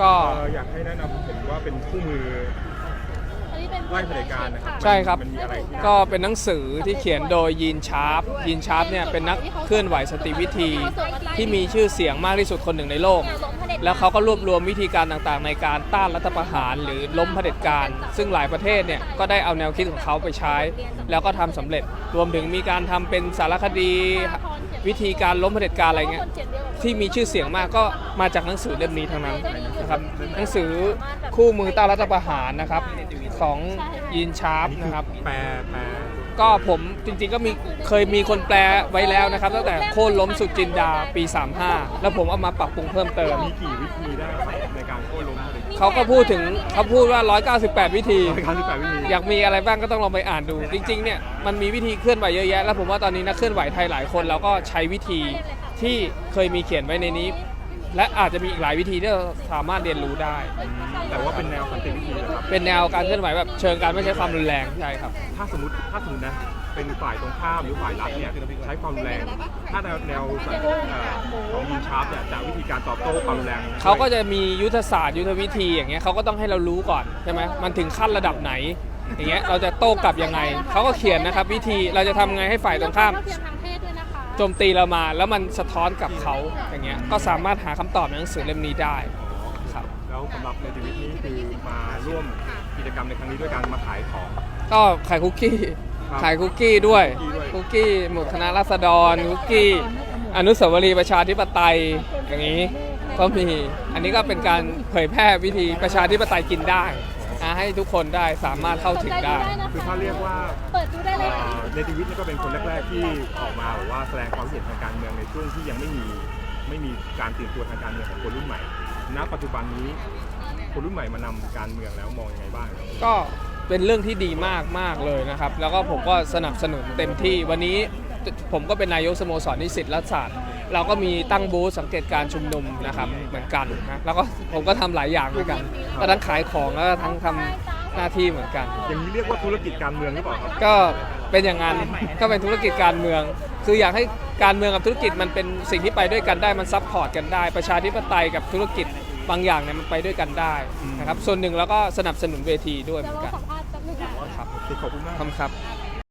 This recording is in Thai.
ก็อยากให้แนะนำผมว่าเป็นคู่มือ ไล่เผด็จการนะครับใช่ครับ มันมีอะไรที่ก็เป็นหนังสือที่เขียนโดยยีนชาร์ปยีนชาร์ปเนี่ยเป็นนักเคลื่อนไหวสตรีวิธี ที่มีชื่อเสียงมากที่สุดคนหนึ่งในโลก แล้วเขาก็รวบรวมวิธีการต่างๆ ในการต้านรัฐประหารหรือล้มเผด็จการ ซึ่งหลายประเทศเนี่ยก็ได้เอาแนวคิดของเขาไปใช้ แล้วก็ทำสำเร็จรวมถึงมีการทำเป็นสารคดี วิธีการล้มเผด็จการอะไรเงี้ยที่มีชื่อเสียงมากก็มาจากหนังสือเล่มนี้ทั้งนั้นนะครับหนังสือคู่มือต้านรัฐประหารนะครับ ของยีนชาร์ปนะครับ แปลแปลก็ผมจริงๆก็มีเคยมีคนแปลไว้แล้วนะครับ ตั้งแต่โค่นล้มสุดจินดาปี 35 แล้วผมเอามาปรับปรุงเพิ่มเติม มีกี่วิธีได้ครับในการโค่นล้มเผด็จการเขาก็พูดถึงเขาพูดว่า 198 วิธีร้อยเก้าสิบแปดวิธีอยากมีอะไรบ้างก็ต้องลองไปอ่านดู จริงๆเนี่ยมันมีวิธีเคลื่อนไหวเยอะแยะ แล้วผมว่าตอนนี้นักเคลื่อนไหวไทยหลายคนเราก็ใช้วิธีที่เคยมีเขียนไว้ในนี้ และอาจจะมีอีกหลายวิธีที่เราสามารถเรียนรู้ได้ แต่ว่าเป็นแนวสันติวิธีนะครับ เป็นแนวการเคลื่อนไหวแบบเชิงการไม่ใช้ความรุนแรงใช่ครับ ถ้าสมมติถ้าสมมตินะ เป็นฝ่ายตรงข้ามหรือฝ่ายรับเนี่ยใช้ความรุนแรง ถ้าแนวแนวสันเอ่อของยิงชาร์ปเนี่ยจะวิธีการตอบโต้ความรุนแรงเขาก็จะมียุทธศาสตร์ยุทธวิธีอย่างเงี้ยเขาก็ต้องให้เรารู้ก่อนใช่ไหมมันถึงขั้นระดับไหน อย่างเงี้ยเราจะโต้กลับยังไงเขาก็เขียนนะครับ วิธีเราจะทำไงให้ฝ่ายตรงข้าม โจมตีเรามา แล้วมันสะท้อนกับเขาอย่างเงี้ยก็สามารถหาคำตอบในหนังสือเล่มนี้ได้ครับ แล้วสำหรับในชีวิตนี้คือมาร่วมกิจกรรมในครั้งนี้ด้วยการมาขายของ ก็ขายคุกกี้ ครับขายคุกกี้ด้วย คุกกี้ด้วยคุกกี้หมุดคณะราษฎร คุกกี้อนุสาวรีย์ประชาธิปไตยอย่างนี้ก็มี อันนี้ก็เป็นการเผยแพร่วิธีประชาธิปไตยกินได้ นะให้ทุกคนได้สามารถเข้าถึงได้ คือถ้าเรียกว่าเปิดดูได้เลยเอ่อในชีวิตนี่ก็เป็นคนแรก ๆ ที่ออกมาบอกว่าแสดงความคิดเห็นทางการเมืองในช่วงที่ยังไม่มีไม่มีการตื่นตัวทางการเมืองของคนรุ่นใหม่ ณ ปัจจุบันนี้คนรุ่นใหม่มานำการเมืองแล้วมองยังไงบ้างครับ ก็เป็นเรื่องที่ดีมากมากเลยนะครับ แล้วก็ผมก็สนับสนุนเต็มที่วันนี้ผมก็เป็นนายกสโมสรนิสิตรัฐศาสตร์ เราก็มีตั้งบูธสังเกตการชุมนุมนะครับเหมือนกันนะแล้วก็ผมก็ทำหลายอย่างเหมือนกันก็ทั้งขายของแล้วก็ทั้งทำหน้าที่เหมือนกัน อย่างนี้เรียกว่าธุรกิจการเมืองหรือเปล่าครับ ก็เป็นอย่างนั้นก็เป็นธุรกิจการเมือง คืออยากให้การเมืองกับธุรกิจมันเป็นสิ่งที่ไปด้วยกันได้มันซัพพอร์ตกันได้ ประชาธิปไตยกับธุรกิจบางอย่างเนี่ยมันไปด้วยกันได้นะครับส่วนหนึ่งแล้วก็สนับสนุนเวทีด้วยเหเดี๋มืยวอนเรากันสัมภาษณ์แป๊บนึงค่ะครับ ขอบคุณมากขอบคุณครับ